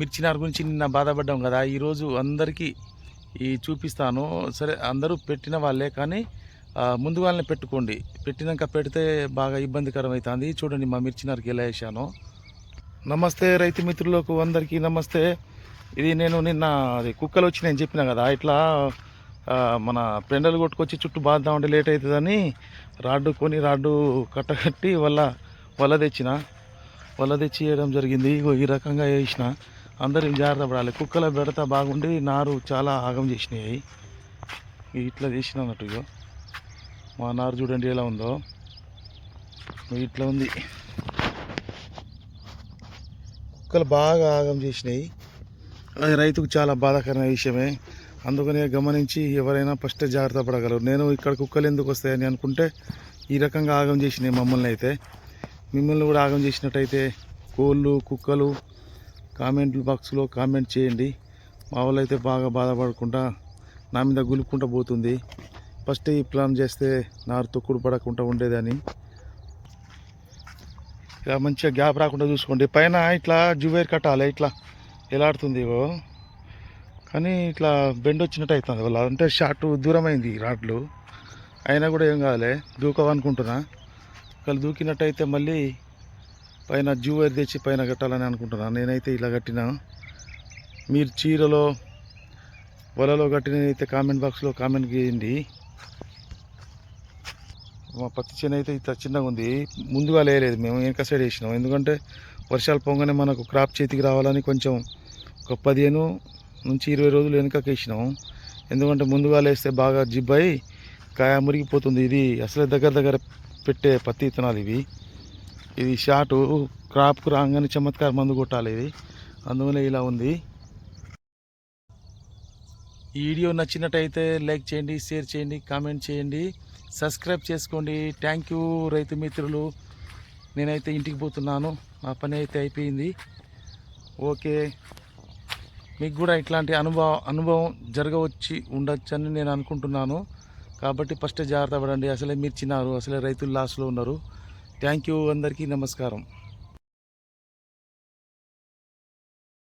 మిర్చినార్ గురించి నిన్న బాధపడ్డాం కదా ఈరోజు అందరికీ ఈ చూపిస్తాను. సరే అందరూ పెట్టిన వాళ్ళే కానీ ముందుగానే ముందు పెట్టుకోండి. పెట్టినాక పెడితే బాగా ఇబ్బందికరం అవుతుంది. చూడండి మా మిర్చినార్కి ఎలా వేసాను నమస్తే రైతు మిత్రులకు అందరికీ నమస్తే. ఇది నేను నిన్న అది కుక్కలు వచ్చి నేను చెప్పిన కదా ఇట్లా మన పెండలు కొట్టుకొచ్చి చుట్టూ బాద్దామంటే లేట్ అవుతుందని రాడ్డు కొని రాడ్డు కట్టకట్టి వల్ల వల తెచ్చిన వల తెచ్చి వేయడం జరిగింది. ఇగో ఈ రకంగా వేసిన. అందరం జాగ్రత్త పడాలి. కుక్కల బెడత బాగుండి నారు చాలా ఆగం చేసినాయి. ఇట్లా చేసిన అన్నట్టు మా నారు చూడండి ఎలా ఉందో. ఇట్లా ఉంది. కుక్కలు బాగా ఆగం చేసినాయి. అది రైతుకు చాలా బాధాకరమైన విషయమే. అందుకనే గమనించి ఎవరైనా ఫస్ట్ జాగ్రత్త పడగలరు. నేను ఇక్కడ కుక్కలు ఎందుకు వస్తాయని అనుకుంటే ఈ రకంగా ఆగం చేసినాయి మమ్మల్ని అయితే. మిమ్మల్ని కూడా ఆగం చేసినట్టయితే కోళ్ళు కుక్కలు కామెంట్లు బాక్స్లో కామెంట్ చేయండి. మా వాళ్ళు అయితే బాగా బాధపడకుండా నా మీద గులుపుకుంటూ పోతుంది. ఫస్ట్ ఈ ప్లాన్ చేస్తే నారు తొక్కుడు పడకుండా ఉండేదని. ఇలా మంచిగా గ్యాప్ రాకుండా చూసుకోండి. పైన ఇట్లా జువేర్ కట్టాలి ఇట్లా. ఎలాడుతుంది ఇవో కానీ ఇట్లా బెండ్ వచ్చినట్టు అవుతుంది వాళ్ళు అంటే షార్ట్ దూరమైంది రాడ్లు. అయినా కూడా ఏం కాదులే. దూకవనుకుంటున్నా. ఒకవేళ దూకినట్టయితే మళ్ళీ పైన జూవేర్ తెచ్చి పైన కట్టాలని అనుకుంటున్నాను నేనైతే ఇలా కట్టినా. మీరు చీరలో వలలో కట్టినైతే కామెంట్ బాక్స్లో కామెంట్ చేయండి. మా పత్తి చేను అయితే ఇంత చిన్నగా ఉంది. ముందుగా లేయలేదు మేము వెనక సైడ్ వేసినాం. ఎందుకంటే వర్షాలు పొంగనే మనకు క్రాప్ చేతికి రావాలని కొంచెం ఒక పదిహేను నుంచి ఇరవై రోజులు వెనుకకి వేసినాం. ఎందుకంటే ముందుగా లేస్తే బాగా జిబ్బై కాయ మురిగిపోతుంది. ఇది అసలే దగ్గర దగ్గర పెట్టే పత్తి విత్తనాలు ఇవి. ఇది షార్ట్ క్రాప్కు రాగానే చమత్కార మందు కొట్టాలి ఇది. అందువల్ల ఇలా ఉంది. ఈ వీడియో నచ్చినట్టయితే లైక్ చేయండి షేర్ చేయండి కామెంట్ చేయండి. సబ్స్క్రైబ్ చేసుకోండి. థ్యాంక్ యూ రైతు మిత్రులు. నేనైతే ఇంటికి పోతున్నాను. నా పని అయితే అయిపోయింది. ఓకే. మీకు కూడా ఇట్లాంటి అనుభవం అనుభవం జరగవచ్చి ఉండొచ్చని నేను అనుకుంటున్నాను. కాబట్టి ఫస్ట్ జాగ్రత్త పడండి. అసలే మీరు చిన్నారు. అసలే రైతులు లాస్లో ఉన్నారు. థ్యాంక్ యూ అందరికీ నమస్కారం.